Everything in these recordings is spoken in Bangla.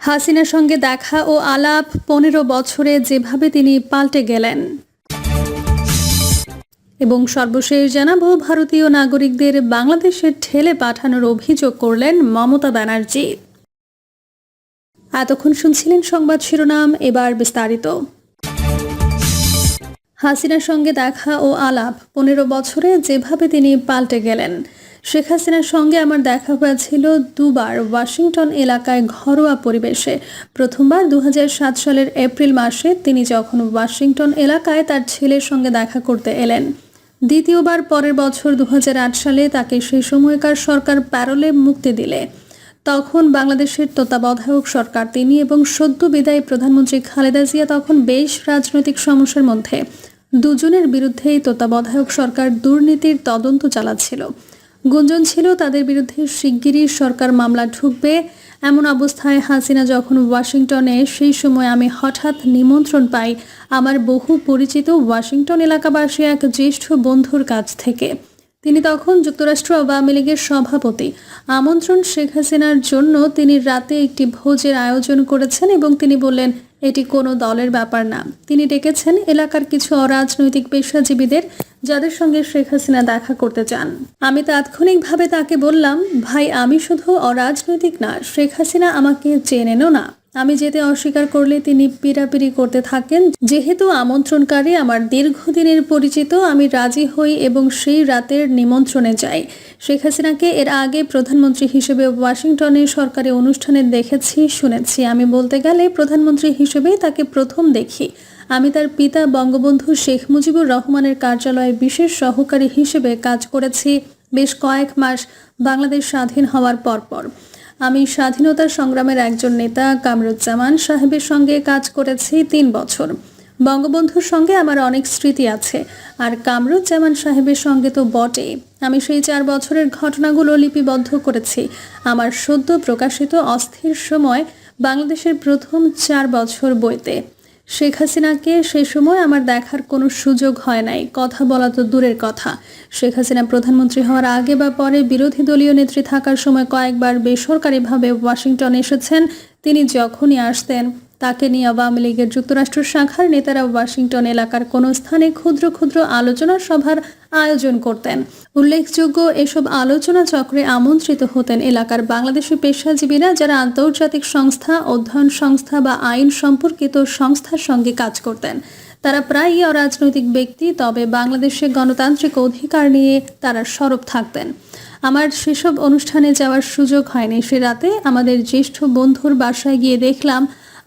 হাসিনার সঙ্গে দেখা ও আলাপ পনেরো বছরে যেভাবে তিনি পাল্টে গেলেন। এবং সর্বশেষ জানাব, ভারতীয় নাগরিকদের বাংলাদেশে ঠেলে পাঠানোর অভিযোগ করলেন মমতা ব্যানার্জি। এতক্ষণ শুনছিলেন সংবাদ শিরোনাম, এবার বিস্তারিত। হাসিনার সঙ্গে দেখা ও আলাপ পনেরো বছরে যেভাবে তিনি পাল্টে গেলেন শেখ হাসিনার সঙ্গে আমার দেখা হয়েছিল দুবার ওয়াশিংটন এলাকায় ঘরোয়া পরিবেশে। প্রথমবার দু হাজার সাত সালের এপ্রিল মাসে তিনি যখন ওয়াশিংটন এলাকায় তার ছেলের সঙ্গে দেখা করতে এলেন। দ্বিতীয়বার পরের বছর দু হাজার আট সালে তাকে সেই সময়কার সরকার প্যারোলে মুক্তি দিলে। তখন বাংলাদেশের তত্ত্বাবধায়ক সরকার তিনি এবং সদ্য বিদায়ী প্রধানমন্ত্রী খালেদা জিয়া তখন বেশ রাজনৈতিক সমস্যার মধ্যে। দুজনের বিরুদ্ধেই তত্ত্বাবধায়ক সরকার দুর্নীতির তদন্ত চালাচ্ছিল। গুঞ্জন ছিল, তাদের বিরুদ্ধে শিগগিরই সরকার মামলা ঢুকবে। এমন অবস্থায় হাসিনা যখন ওয়াশিংটনে, সেই সময় আমি হঠাৎ নিমন্ত্রণ পাই আমার বহু পরিচিত ওয়াশিংটন এলাকাবাসী এক জ্যেষ্ঠ বন্ধুর কাছ থেকে। তিনি তখন যুক্তরাষ্ট্র আওয়ামী লীগের সভাপতি। আমন্ত্রণ শেখ হাসিনার জন্য তিনি রাতে একটি ভোজের আয়োজন করেছেন এবং তিনি বললেন, এটি কোনো দলের ব্যাপার না। তিনি ডেকেছেন এলাকার কিছু অরাজনৈতিক পেশাজীবীদের। যাদের সঙ্গে শেখ হাসিনা দেখা করতে চান। আমি তাৎক্ষণিকভাবে তাকে বললাম, ভাই, আমি শুধু অরাজনৈতিক না, শেখ হাসিনা আমাকে চেনেনও না। আমি যেতে অস্বীকার করলে তিনি পিড়াপিড়ি করতে থাকেন। যেহেতু আমন্ত্রণকারী আমার দীর্ঘদিনের পরিচিত, আমি রাজি হই এবং সেই রাতের নিমন্ত্রণে যাই। শেখ হাসিনাকে এর আগে প্রধানমন্ত্রী হিসেবে ওয়াশিংটনে সরকারি অনুষ্ঠানে দেখেছি, শুনেছি। আমি বলতে গেলে প্রধানমন্ত্রী হিসেবেই তাকে প্রথম দেখি। আমি তার পিতা বঙ্গবন্ধু শেখ মুজিবুর রহমানের কার্যালয়ে বিশেষ সহকারী হিসেবে কাজ করেছি বেশ কয়েক মাস বাংলাদেশ স্বাধীন হওয়ার পরপর। আমি স্বাধীনতা সংগ্রামের একজন নেতা কামরুজ্জামান সাহেবের সঙ্গে কাজ করেছি তিন বছর। বঙ্গবন্ধুর সঙ্গে আমার অনেক স্মৃতি আছে। আর কামরুজ্জামান সাহেবের সঙ্গে তো বটে আমি সেই চার বছরের ঘটনাগুলো লিপিবদ্ধ করেছি। আমার সদ্য প্রকাশিত অস্থির সময় বাংলাদেশের প্রথম চার বছর বইতে। শেখ হাসিনাকে সেই সময় আমার দেখার কোনো সুযোগ হয় নাই। কথা বলা তো দূরের কথা। শেখ হাসিনা প্রধানমন্ত্রী হওয়ার আগে বা পরে বিরোধী দলীয় নেত্রী থাকার সময় কয়েকবার বেসরকারিভাবে ওয়াশিংটন এসেছেন। তিনি যখনই আসতেন তাকে নিয়ে আওয়ামী লীগের যুক্তরাষ্ট্র শাখার নেতারা ওয়াশিংটন এলাকার কোনো স্থানে ক্ষুদ্র ক্ষুদ্র আলোচনা সভার আয়োজন করতেন। উল্লেখযোগ্য এসব আলোচনা চক্রে আমন্ত্রিত হতেন এলাকার বাংলাদেশি পেশাজীবীরা যারা আন্তর্জাতিক সংস্থা, অধ্যয়ন সংস্থা বা আইন সম্পর্কিত সংস্থার সঙ্গে কাজ করতেন। তারা প্রায়ই অরাজনৈতিক ব্যক্তি, তবে বাংলাদেশে গণতান্ত্রিক অধিকার নিয়ে তারা সরব থাকতেন। আমার সেসব অনুষ্ঠানে যাওয়ার সুযোগ হয়নি। সে রাতে আমাদের জ্যেষ্ঠ বন্ধুর বাসায় গিয়ে দেখলাম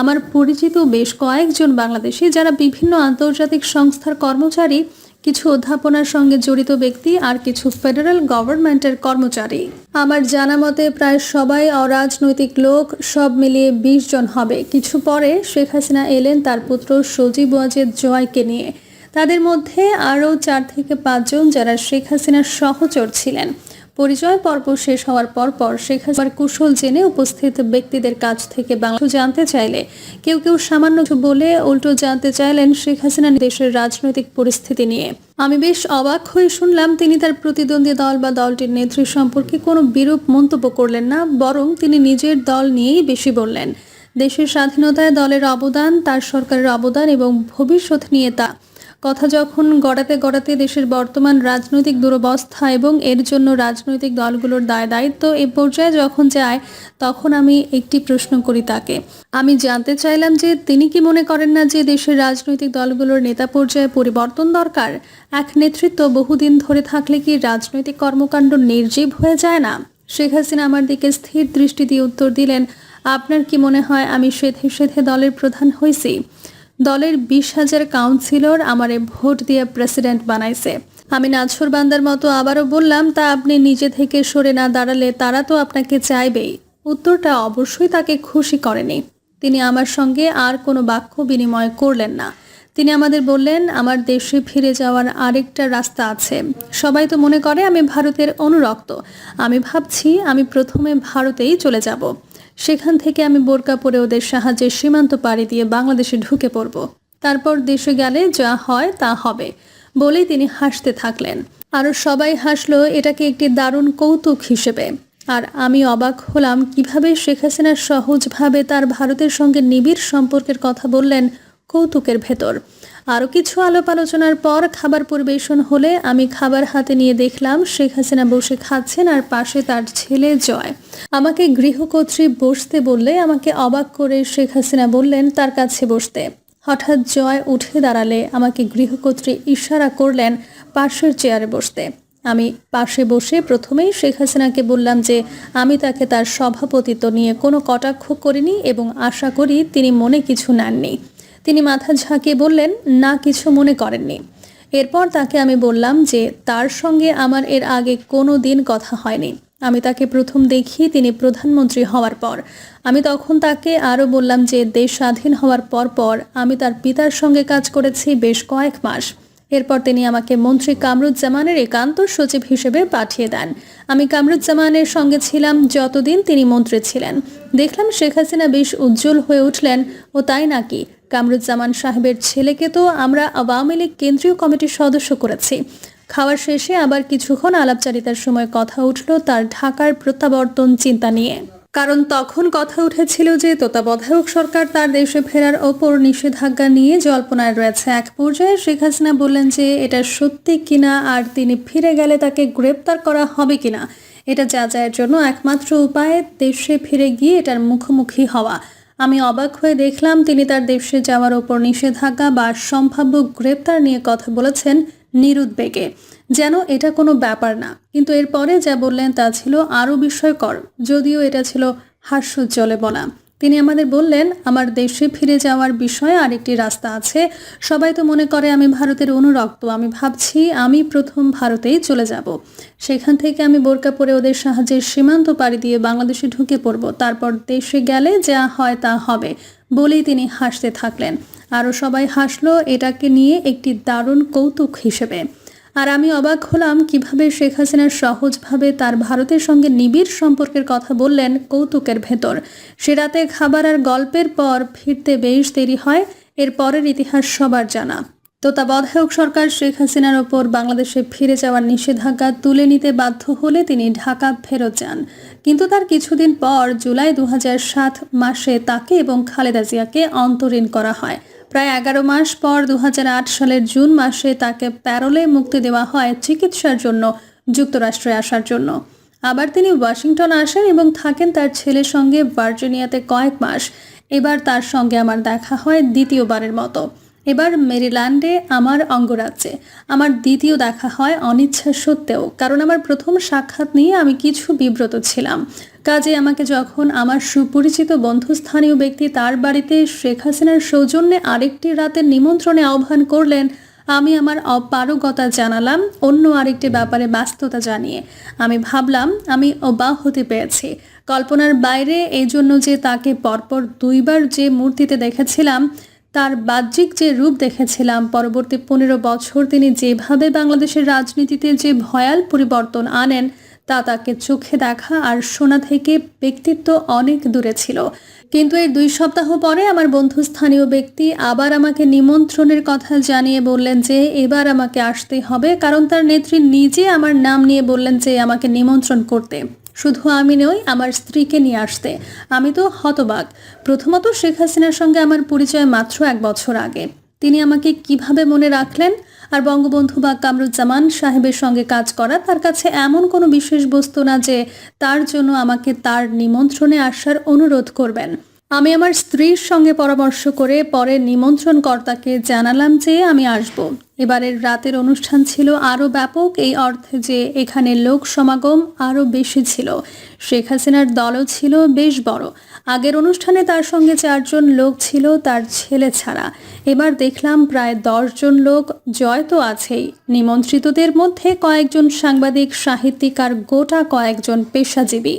আমার পরিচিত বেশ কয়েকজন বাংলাদেশি যারা বিভিন্ন আন্তর্জাতিক সংস্থার কর্মচারী, কিছু অধ্যাপনার সঙ্গে জড়িত ব্যক্তি আর কিছু ফেডারেল গভর্নমেন্টের কর্মচারী। আমার জানা মতে প্রায় সবাই অরাজনৈতিক লোক, সব মিলিয়ে বিশ জন হবে। কিছু পরে শেখ হাসিনা এলেন তার পুত্র সজীব ওয়াজেদ জয়কে নিয়ে। তাদের মধ্যে আরও চার থেকে পাঁচজন যারা শেখ হাসিনার সহচর ছিলেন। পরিচয় পর্ব শেষ হওয়ার পর পর শেখ কুশল জেনে উপস্থিত ব্যক্তিদের কাছ থেকে বাংলা জানতে চাইলে, কেউ কেউ সামান্য বলে উল্টো জানতে চাইলেন শেখ হাসিনা দেশের রাজনৈতিক পরিস্থিতি নিয়ে। আমি বেশ অবাক হয়ে শুনলাম তিনি তার প্রতিদ্বন্দ্বী দল বা দলটির নেত্রী সম্পর্কে কোনো বিরূপ মন্তব্য করলেন না, বরং তিনি নিজের দল নিয়েই বেশি বললেন। দেশের স্বাধীনতায় দলের অবদান, তার সরকারের অবদান এবং ভবিষ্যৎ নিয়ে তা কথা যখন গড়াতে গড়াতে দেশের বর্তমান রাজনৈতিক দুরবস্থা এবং এর জন্য রাজনৈতিক দলগুলোর দায় দায়িত্ব এ পর্যায়ে যখন যায়, তখন আমি একটি প্রশ্ন করি তাকে। আমি জানতে চাইলাম যে তিনি কি মনে করেন না যে দেশের রাজনৈতিক দলগুলোর নেতা পর্যায়ে পরিবর্তন দরকার? এক নেতৃত্ব বহুদিন ধরে থাকলে কি রাজনৈতিক কর্মকাণ্ড নির্জীব হয়ে যায় না? শেখ হাসিনা আমার দিকে স্থির দৃষ্টি দিয়ে উত্তর দিলেন, আপনার কি মনে হয় আমি সেধে সেধে দলের প্রধান হয়েছি দলের বিশ হাজার কাউন্সিলর আমারে ভোট দিয়ে প্রেসিডেন্ট বানাইছে। আমি নাছর বান্দার মতো আবারও বললাম, তা আপনি নিজে থেকে সরে না দাঁড়ালে তারা তো আপনাকে চাইবেই। উত্তরটা অবশ্যই তাকে খুশি করেনি। তিনি আমার সঙ্গে আর কোনো বাক্য বিনিময় করলেন না। তিনি আমাদের বললেন, আমার দেশে ফিরে যাওয়ার আরেকটা রাস্তা আছে। সবাই তো মনে করে আমি ভারতের অনুরক্ত। আমি ভাবছি আমি প্রথমে ভারতেই চলে যাব। সেখান থেকে আমি বোরকা পরে ওদের সাহায্যে সীমান্ত পাড়ি দিয়ে বাংলাদেশে ঢুকে পড়ব। তারপর দেশে গেলে যা হয় তা হবে, বলেই তিনি হাসতে থাকলেন। আরও সবাই হাসলো, এটাকে একটি দারুণ কৌতুক হিসেবে। আর আমি অবাক হলাম কীভাবে শেখ হাসিনা সহজভাবে তার ভারতের সঙ্গে নিবিড় সম্পর্কের কথা বললেন কৌতুকের ভেতর। আরও কিছু আলাপ আলোচনার পর খাবার পরিবেশন হলে আমি খাবার হাতে নিয়ে দেখলাম, শেখ হাসিনা বসে খাচ্ছেন আর পাশে তার ছেলে জয়। আমাকে গৃহকর্ত্রী বসতে বললে, আমাকে অবাক করে শেখ হাসিনা বললেন, তার কাছে বসতে। হঠাৎ জয় উঠে দাঁড়ালে আমাকে গৃহকর্ত্রী ইশারা করলেন, পাশের চেয়ারে বসতে। আমি পাশে বসে প্রথমেই শেখ হাসিনাকে বললাম যে, আমি তাকে তার সভাপতিত্ব নিয়ে কোনো কটাক্ষ করিনি এবং আশা করি তিনি মনে কিছু নেননি। তিনি মাথা ঝাঁকিয়ে বললেন, না, কিছু মনে করেননি। এরপর তাকে আমি বললাম যে, তার সঙ্গে আমার এর আগে কোনো দিন কথা হয়নি। আমি তাকে প্রথম দেখি তিনি প্রধানমন্ত্রী হওয়ার পর। আমি তখন তাকে আরও বললাম যে, দেশ স্বাধীন হওয়ার পর পর আমি তার পিতার সঙ্গে কাজ করেছি বেশ কয়েক মাস। এরপর তিনি আমাকে মন্ত্রী কামরুজ্জামানের একান্ত সচিব হিসেবে পাঠিয়ে দেন। আমি কামরুজ্জামানের সঙ্গে ছিলাম যতদিন তিনি মন্ত্রী ছিলেন। দেখলাম শেখ হাসিনা বেশ উজ্জ্বল হয়ে উঠলেন, ও তাই নাকি? কামরুজ্জামান সাহেবের ছেলেকে তো আমরা আওয়ামী লীগ কেন্দ্রীয় কমিটির সদস্য করেছি। খাওয়ার শেষে আবার কিছুক্ষণ আলাপচারিতার সময় কথা উঠল তার ঢাকার প্রত্যাবর্তন চিন্তা নিয়ে। কারণ তখন কথা উঠেছিল যে তত্ত্বাবধায়ক সরকার তার দেশে ফেরার ওপর নিষেধাজ্ঞা নিয়ে জল্পনায় রয়েছে। এক পর্যায়ে শেখ হাসিনা বললেন যে এটা সত্যি কিনা আর তিনি ফিরে গেলে তাকে গ্রেপ্তার করা হবে কিনা, এটা যাচাইয়ের জন্য একমাত্র উপায় দেশে ফিরে গিয়ে এটার মুখোমুখি হওয়া। আমি অবাক হয়ে দেখলাম তিনি তার দেশে যাওয়ার ওপর নিষেধাজ্ঞা বা সম্ভাব্য গ্রেপ্তার নিয়ে কথা বলেছেন নিরুদ্বেগে যেন এটা কোনো ব্যাপার না। কিন্তু এরপরে যা বললেন তা ছিল আরও বিস্ময়কর, যদিও এটা ছিল হাস্যোজ্জ্বলে বলা। তিনি আমাদের বললেন, আমার দেশে ফিরে যাওয়ার বিষয়ে আরেকটি রাস্তা আছে। সবাই তো মনে করে আমি ভারতের অনুরক্ত। আমি ভাবছি আমি প্রথম ভারতেই চলে যাব। সেখান থেকে আমি বোরকা পরে ওদের সাহায্যে সীমান্ত পাড়ি দিয়ে বাংলাদেশে ঢুকে পড়ব। তারপর দেশে গেলে যা হয় তা হবে। বলেই তিনি হাসতে থাকলেন। আরও সবাই হাসলো, এটাকে নিয়ে একটি দারুণ কৌতুক হিসেবে। আর আমি অবাক হলাম কীভাবে শেখ হাসিনা সহজভাবে তার ভারতের সঙ্গে নিবিড় সম্পর্কের কথা বললেন কৌতুকের ভেতর। সে রাতে খাবার আর গল্পের পর ফিরতে বেশ দেরি হয়, এর পরের ইতিহাস সবার জানা। তত্ত্বাবধায়ক সরকার শেখ হাসিনার ওপর বাংলাদেশে ফিরে যাওয়ার নিষেধাজ্ঞা তুলে নিতে বাধ্য হলে তিনি ঢাকা ফেরত যান। কিন্তু তার কিছুদিন পর জুলাই দু হাজার সাত মাসে তাকে এবং খালেদা জিয়াকে অন্তরীণ করা হয়। প্রায় এগারো মাস পর দুহাজার আট সালের জুন মাসে তাকে প্যারোলে মুক্তি দেওয়া হয় চিকিৎসার জন্য, যুক্তরাষ্ট্রে আসার জন্য। আবার তিনি ওয়াশিংটন আসেন এবং থাকেন তার ছেলের সঙ্গে ভার্জিনিয়াতে কয়েক মাস। এবার তার সঙ্গে আমার দেখা হয় দ্বিতীয়বারের মতো। এবার মেরিল্যান্ডে, আমার অঙ্গরাজ্যে। আমার দ্বিতীয় দেখা হয় অনিচ্ছা সত্ত্বেও, কারণ আমার প্রথম সাক্ষাৎ নিয়ে আমি কিছু বিব্রত ছিলাম। কাজে আমাকে যখন আমার সুপরিচিত বন্ধুস্থানীয় ব্যক্তি তার বাড়িতে শেখ হাসিনার সৌজন্যে আরেকটি রাতের নিমন্ত্রণে আহ্বান করলেন, আমি আমার অপারগতা জানালাম, অন্য আরেকটি ব্যাপারে ব্যস্ততা জানিয়ে। আমি ভাবলাম, আমি অব্যাহতি পেয়েছি কল্পনার বাইরে এই জন্য যে তাকে পরপর দুইবার যে মূর্তিতে দেখেছিলাম, তার বাহ্যিক যে রূপ দেখেছিলাম, পরবর্তী পনেরো বছর তিনি যেভাবে বাংলাদেশের রাজনীতিতে যে ভয়াল পরিবর্তন আনেন তা তাকে চোখে দেখা আর শোনা থেকে ব্যক্তিত্ব অনেক দূরে ছিল। কিন্তু এই দুই সপ্তাহ পরে আমার বন্ধু স্থানীয় ব্যক্তি আবার আমাকে নিমন্ত্রণের কথা জানিয়ে বললেন যে এবার আমাকে আসতে হবে, কারণ তার নেত্রী নিজে আমার নাম নিয়ে বললেন যে আমাকে নিমন্ত্রণ করতে। শুধু আমি নই, আমার স্ত্রীকে নিয়ে আসতে। আমি তো হতবাক। প্রথমত শেখ হাসিনার সঙ্গে আমার পরিচয় মাত্র এক বছর আগে। তিনি আমাকে কীভাবে মনে রাখলেন? আর বঙ্গবন্ধু বা কামরুজ্জামান সাহেবের সঙ্গে কাজ করা তার কাছে এমন কোনো বিশেষ বস্তু না যে তার জন্য আমাকে তার নিমন্ত্রণে আসার অনুরোধ করবেন। আমি আমার স্ত্রীর সঙ্গে পরামর্শ করে পরে নিমন্ত্রণকর্তাকে জানালাম যে আমি আসব। এবারের রাতের অনুষ্ঠান ছিল আরও ব্যাপক, এই অর্থে যে এখানে লোক সমাগম আরও বেশি ছিল। শেখ হাসিনার দলও ছিল বেশ বড়। আগের অনুষ্ঠানে তার সঙ্গে চারজন লোক ছিল, তার ছেলে ছাড়া। এবার দেখলাম প্রায় দশজন লোক জয় তো আছেই। নিমন্ত্রিতদের মধ্যে কয়েকজন সাংবাদিক, সাহিত্যিক আর গোটা কয়েকজন পেশাজীবী।